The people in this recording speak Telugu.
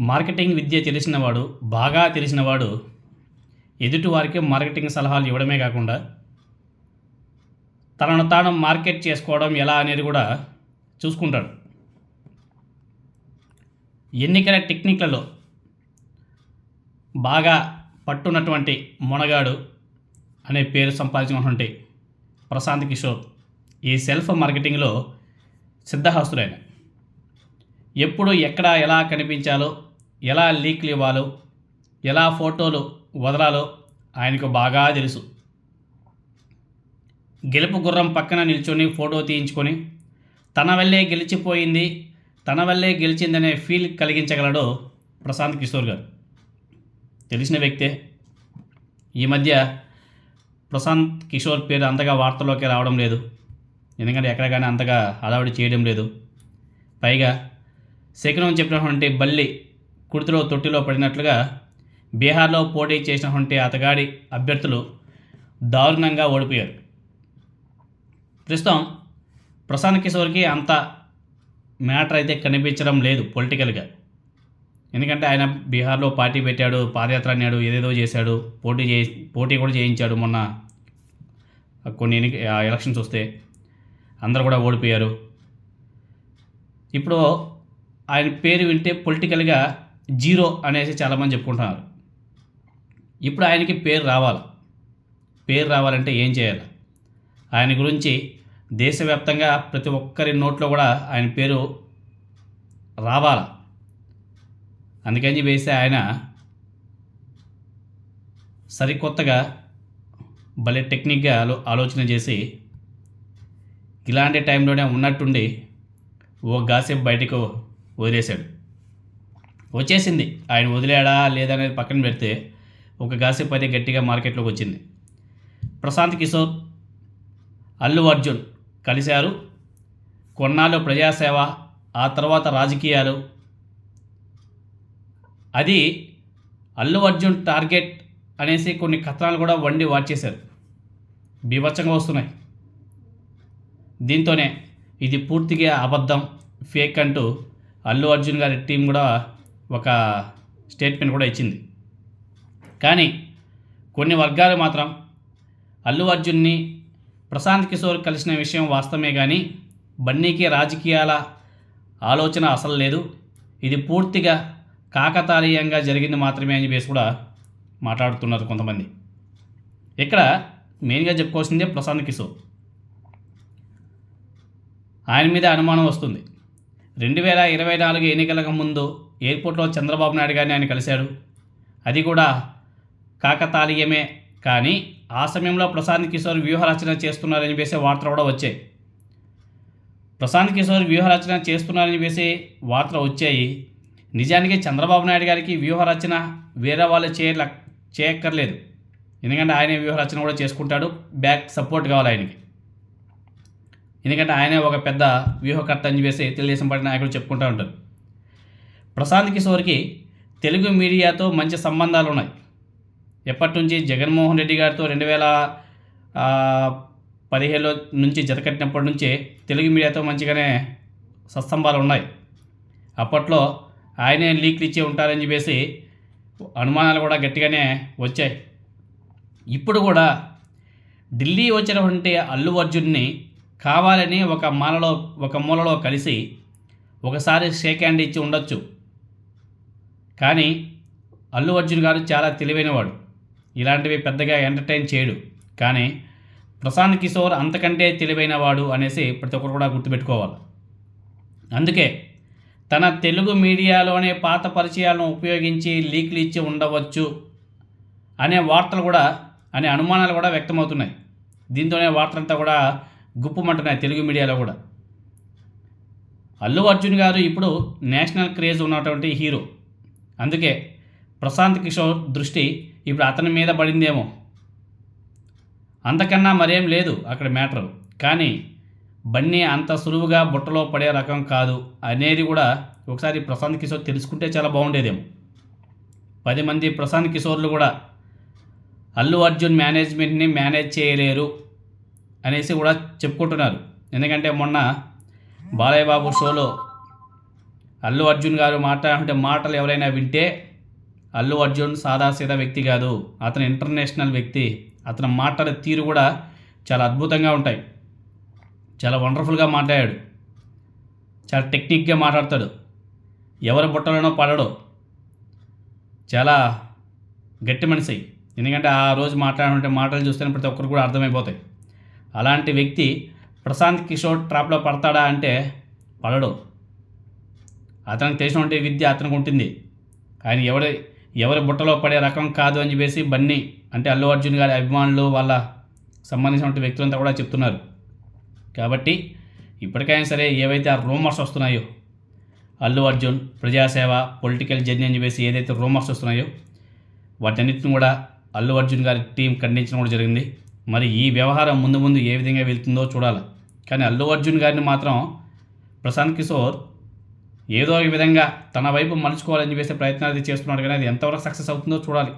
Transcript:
మార్కెటింగ్ విద్య తెలిసినవాడు బాగా తెలిసినవాడు ఎదుటివారికి మార్కెటింగ్ సలహాలు ఇవ్వడమే కాకుండా తనను తాను మార్కెట్ చేసుకోవడం ఎలా అనేది కూడా చూసుకుంటాడు. ఎన్నికల టెక్నిక్లలో బాగా పట్టున్నటువంటి మొనగాడు అనే పేరు సంపాదించినటువంటి ప్రశాంత్ కిషోర్ ఈ సెల్ఫ్ మార్కెటింగ్లో సిద్ధహస్తుడైన. ఎప్పుడు ఎక్కడ ఎలా కనిపించాలో ఎలా లీక్లు ఇవ్వాలో ఎలా ఫోటోలు వదలాలో ఆయనకు బాగా తెలుసు. గెలుపు గుర్రం పక్కన నిల్చొని ఫోటో తీయించుకొని తన వల్లే గెలిచిపోయింది తన వల్లే గెలిచిందనే ఫీల్ కలిగించగలడు ప్రశాంత్ కిషోర్ గారు. తెలిసిన వ్యక్తే. ఈ మధ్య ప్రశాంత్ కిషోర్ పేరు అంతగా వార్తల్లోకి రావడం లేదు. ఎందుకంటే ఎక్కడ కానీ అంతగా అలవాటు చేయడం లేదు. పైగా శకునం చెప్పినటువంటి బల్లి కుర్తిలో తొట్టిలో పడినట్లుగా బీహార్లో పోటీ చేసినటువంటి అతగాడి అభ్యర్థులు దారుణంగా ఓడిపోయారు. ప్రస్తుతం ప్రశాంత్ కిషోర్కి అంత మ్యాటర్ అయితే కనిపించడం లేదు పొలిటికల్గా. ఎందుకంటే ఆయన బీహార్లో పార్టీ పెట్టాడు పాదయాత్ర అన్నాడు ఏదేదో చేశాడు పోటీ చే పోటీ కూడా చేయించాడు మొన్న కొన్ని ఎన్ని ఎలక్షన్స్ వస్తే అందరూ కూడా ఓడిపోయారు. ఇప్పుడు ఆయన పేరు వింటే పొలిటికల్గా జీరో అనేసి చాలామంది చెప్పుకుంటున్నారు. ఇప్పుడు ఆయనకి పేరు రావాలి. పేరు రావాలంటే ఏం చేయాలి? ఆయన గురించి దేశవ్యాప్తంగా ప్రతి ఒక్కరి నోట్లో కూడా ఆయన పేరు రావాలి? అందుకని చెప్పేసి ఆయన సరికొత్తగా భలే టెక్నిక్గా ఆలో ఆలోచన చేసి ఇలాంటి టైంలోనే ఉన్నట్టుండి ఓ గాసిప్ బయటకు వదిలేశాడు. వచ్చేసింది. ఆయన వదిలేడా లేదనేది పక్కన పెడితే ఒక గాసిప్ అయితే గట్టిగా మార్కెట్లోకి వచ్చింది. ప్రశాంత్ కిషోర్ అల్లు అర్జున్ కలిశారు. కొన్నాళ్ళు ప్రజాసేవ ఆ తర్వాత రాజకీయాలు. అది అల్లు అర్జున్ టార్గెట్ అనేసి కొన్ని కథనాలు కూడా వండి వాచేశారు బీభత్సంగా వస్తున్నాయి. దీంతోనే ఇది పూర్తిగా అబద్ధం ఫేక్ అంటూ అల్లు అర్జున్ గారి టీం కూడా ఒక స్టేట్మెంట్ కూడా ఇచ్చింది. కానీ కొన్ని వర్గాలు మాత్రం అల్లు అర్జున్ని ప్రశాంత్ కిషోర్ కలిసిన విషయం వాస్తవమే కానీ బన్నీకి రాజకీయాల ఆలోచన అసలు లేదు. ఇది పూర్తిగా కాకతాళీయంగా జరిగింది మాత్రమే అని చెప్పేసి కూడా మాట్లాడుతున్నారు కొంతమంది. ఇక్కడ మెయిన్గా చెప్పుకోవాల్సిందే ప్రశాంత్ కిషోర్. ఆయన మీద అనుమానం వస్తుంది. రెండు వేల ఇరవై నాలుగు ఎన్నికలకు ముందు ఎయిర్పోర్ట్లో చంద్రబాబు నాయుడు గారిని ఆయన కలిశాడు. అది కూడా కాకతాళీయమే. కానీ ఆ సమయంలో ప్రశాంత్ కిషోర్ వ్యూహరచన చేస్తున్నారని వేసే వార్తలు కూడా వచ్చాయి. ప్రశాంత్ కిషోర్ వ్యూహరచన చేస్తున్నారని వేసే వార్తలు వచ్చాయి. నిజానికి చంద్రబాబు నాయుడు గారికి వ్యూహరచన వేరే వాళ్ళు చేయల చేయక్కర్లేదు. ఎందుకంటే ఆయన వ్యూహరచన కూడా చేసుకుంటాడు. బ్యాక్ సపోర్ట్ కావాలి ఆయనకి. ఎందుకంటే ఆయనే ఒక పెద్ద వ్యూహకర్త అని చెప్పేసి తెలుగుదేశం పార్టీ నాయకులు చెప్పుకుంటూ ఉంటారు. ప్రశాంత్ కిషోర్కి తెలుగు మీడియాతో మంచి సంబంధాలు ఉన్నాయి ఎప్పటి నుంచి జగన్మోహన్ రెడ్డి గారితో రెండు వేల పదిహేడులో నుంచి జతకట్టినప్పటి నుంచే తెలుగు మీడియాతో మంచిగానే సత్సంబాలు ఉన్నాయి అప్పట్లో ఆయనే లీక్లు ఇచ్చి ఉంటారని చెప్పేసి అనుమానాలు కూడా గట్టిగానే వచ్చాయి. ఇప్పుడు కూడా ఢిల్లీ వచ్చినటువంటి అల్లు అర్జున్ని కావాలని ఒక మాలలో ఒక మూలలో కలిసి ఒకసారి షేక్ హ్యాండ్ ఇచ్చి ఉండొచ్చు. కానీ అల్లు అర్జున్ గారు చాలా తెలివైనవాడు. ఇలాంటివి పెద్దగా ఎంటర్టైన్ చేయడు. కానీ ప్రశాంత్ కిషోర్ అంతకంటే తెలివైనవాడు అనేసి ప్రతి ఒక్కరు కూడా గుర్తుపెట్టుకోవాలి. అందుకే తన తెలుగు మీడియాలోనే పాత పరిచయాలను ఉపయోగించి లీక్లు ఇచ్చి ఉండవచ్చు అనే వార్తలు కూడా అనే అనుమానాలు కూడా వ్యక్తమవుతున్నాయి. దీంతోనే వార్తలంతా కూడా గుప్పుమంటున్నాయి తెలుగు మీడియాలో కూడా. అల్లు అర్జున్ గారు ఇప్పుడు నేషనల్ క్రేజ్ ఉన్నటువంటి హీరో. అందుకే ప్రశాంత్ కిషోర్ దృష్టి ఇప్పుడు అతని మీద పడిందేమో. అంతకన్నా మరేం లేదు అక్కడ మ్యాటర్. కానీ బన్నీ అంత సులువుగా బుట్టలో పడే రకం కాదు అనేది కూడా ఒకసారి ప్రశాంత్ కిషోర్ తెలుసుకుంటే చాలా బాగుండేదేమో. పది మంది ప్రశాంత్ కిషోర్లు కూడా అల్లు అర్జున్ మేనేజ్మెంట్ని మేనేజ్ చేయలేరు అనేసి కూడా చెప్పుకుంటున్నారు. ఎందుకంటే మొన్న బాలయ్య బాబు షోలో అల్లు అర్జున్ గారు మాట్లాడుతుంటే మాటలు ఎవరైనా వింటే అల్లు అర్జున్ సాదాసీదా వ్యక్తి కాదు. అతను ఇంటర్నేషనల్ వ్యక్తి. అతని మాటల తీరు కూడా చాలా అద్భుతంగా ఉంటాయి. చాలా వండర్ఫుల్గా మాట్లాడాడు. చాలా టెక్నిక్గా మాట్లాడతాడు. ఎవరి బుట్టలోనో పడడు. చాలా గట్టి మనిషి. ఎందుకంటే ఆ రోజు మాట్లాడే మాటలు చూస్తేనే ప్రతి ఒక్కరు కూడా అర్థమైపోతాయి. అలాంటి వ్యక్తి ప్రశాంత్ కిషోర్ ట్రాప్లో పడతాడా అంటే పడడు. అతనికి తెలిసినటువంటి విద్య అతనికి ఉంటుంది. ఆయన ఎవరి ఎవరి బుట్టలో పడే రకం కాదు అని చెప్పేసి బన్నీ అంటే అల్లు అర్జున్ గారి అభిమానులు వాళ్ళ సంబంధించిన వ్యక్తులంతా కూడా చెప్తున్నారు. కాబట్టి ఇప్పటికైనా సరే ఏవైతే ఆ రూమర్స్ వస్తున్నాయో అల్లు అర్జున్ ప్రజాసేవ పొలిటికల్ జర్నీ అని చెప్పేసి ఏదైతే రూమర్స్ వస్తున్నాయో వాటన్నిటిని కూడా అల్లు అర్జున్ గారి టీం ఖండించడం కూడా జరిగింది. మరి ఈ వ్యవహారం ముందు ముందు ఏ విధంగా వెళ్తుందో చూడాలి. కానీ అల్లు అర్జున్ గారిని మాత్రం ప్రశాంత్ కిషోర్ ఏదో ఒక విధంగా తన వైపు మలుచుకోవాలని చెప్పేసి ప్రయత్నాలు చేస్తున్నాడు కానీ అది ఎంతవరకు సక్సెస్ అవుతుందో చూడాలి.